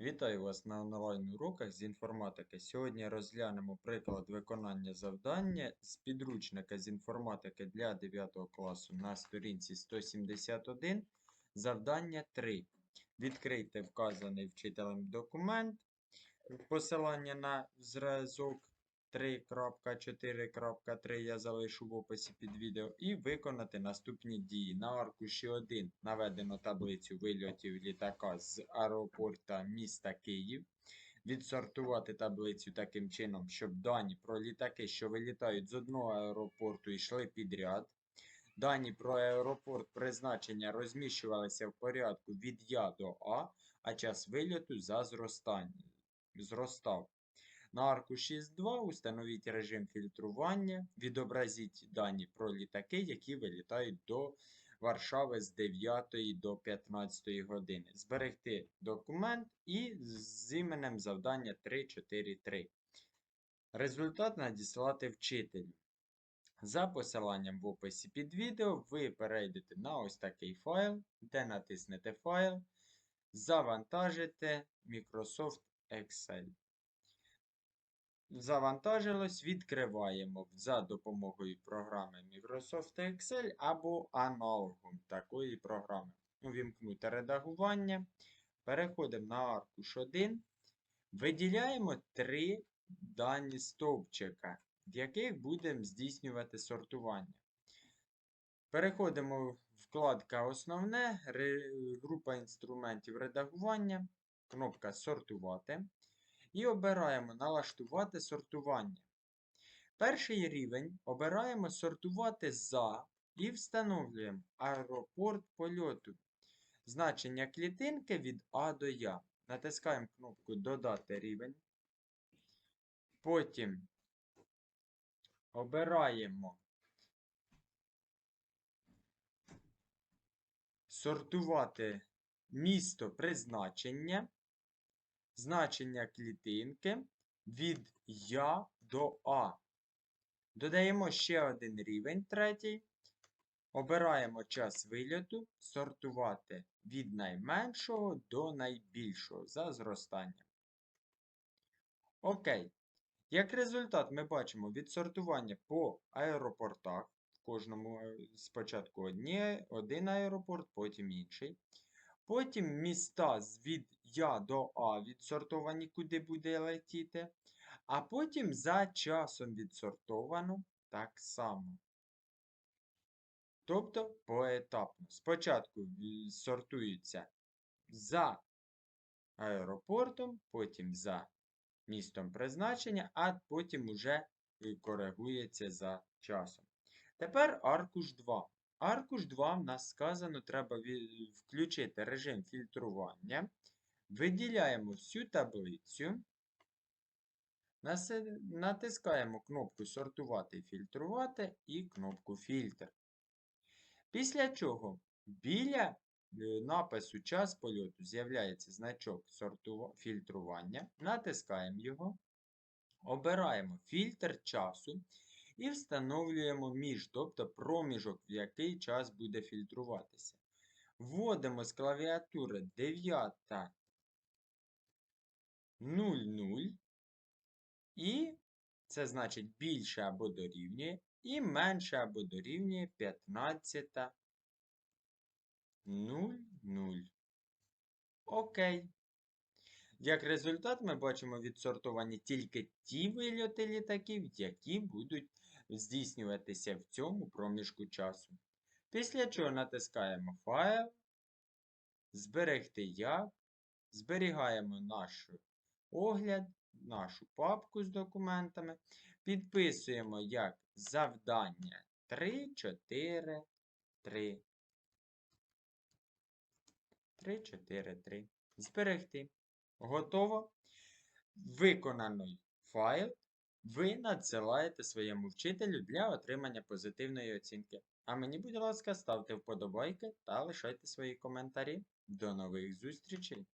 Вітаю вас на онлайн-уроках з інформатики. Сьогодні розглянемо приклад виконання завдання з підручника з інформатики для 9 класу на сторінці 171. Завдання 3. Відкрийте вказаний вчителем документ. Посилання на зразок 3.4.3 я залишу в описі під відео. І виконати наступні дії. На аркуші 1 наведено таблицю вильотів літака з аеропорта міста Київ. Відсортувати таблицю таким чином, щоб дані про літаки, що вилітають з одного аеропорту, йшли підряд. Дані про аеропорт призначення розміщувалися в порядку від Я до А, а час вильоту за зростання. зростав. На арку 6.2 установіть режим фільтрування, відобразіть дані про літаки, які вилітають до Варшави з 9 до 15 години. Зберегти документ і з іменем завдання 343. Результат надіслати вчителю. За посиланням в описі під відео ви перейдете на ось такий файл, де натиснете файл, завантажите Microsoft Excel. Завантажилось, відкриваємо за допомогою програми Microsoft Excel або аналогом такої програми. Увімкнути редагування. Переходимо на аркуш 1. Виділяємо три дані стовпчика, в яких будемо здійснювати сортування. Переходимо в вкладка Основне, група інструментів редагування, кнопка Сортувати. І обираємо Налаштувати сортування. Перший рівень обираємо Сортувати за і встановлюємо аеропорт польоту. Значення клітинки від А до Я. Натискаємо кнопку Додати рівень. Потім обираємо Сортувати місто призначення значення клітинки від Я до А. Додаємо ще один рівень, третій. Обираємо час вильоту, сортувати від найменшого до найбільшого за зростанням. Окей. Як результат, ми бачимо відсортування по аеропортах. В кожному е, спочатку одні, один аеропорт, потім інший. Потім міста від Я до А відсортовані, куди буде летіти. А потім за часом відсортовано так само. Тобто поетапно. Спочатку сортуються за аеропортом, потім за містом призначення, а потім уже коригується за часом. Тепер аркуш 2. Аркуш 2 в нас сказано, треба включити режим фільтрування. Виділяємо всю таблицю. Натискаємо кнопку Сортувати і фільтрувати і кнопку Фільтр. Після чого біля е, напису Час польоту з'являється значок фільтрування. Натискаємо його. Обираємо фільтр часу і встановлюємо між, тобто проміжок, в який час буде фільтруватися. Вводимо з клавіатури 9.00 і це значить більше або дорівнює, і менше або дорівнює 15.00. Окей. Як результат, ми бачимо відсортовані тільки ті вильоти літаків, які будуть здійснюватися в цьому проміжку часу. Після чого натискаємо файл, зберегти як, зберігаємо наш огляд, нашу папку з документами, підписуємо як завдання 3, 4, 3. 3, 4, 3. Зберегти. Готово. Виконаний файл ви надсилаєте своєму вчителю для отримання позитивної оцінки. А мені, будь ласка, ставте вподобайки та лишайте свої коментарі. До нових зустрічей!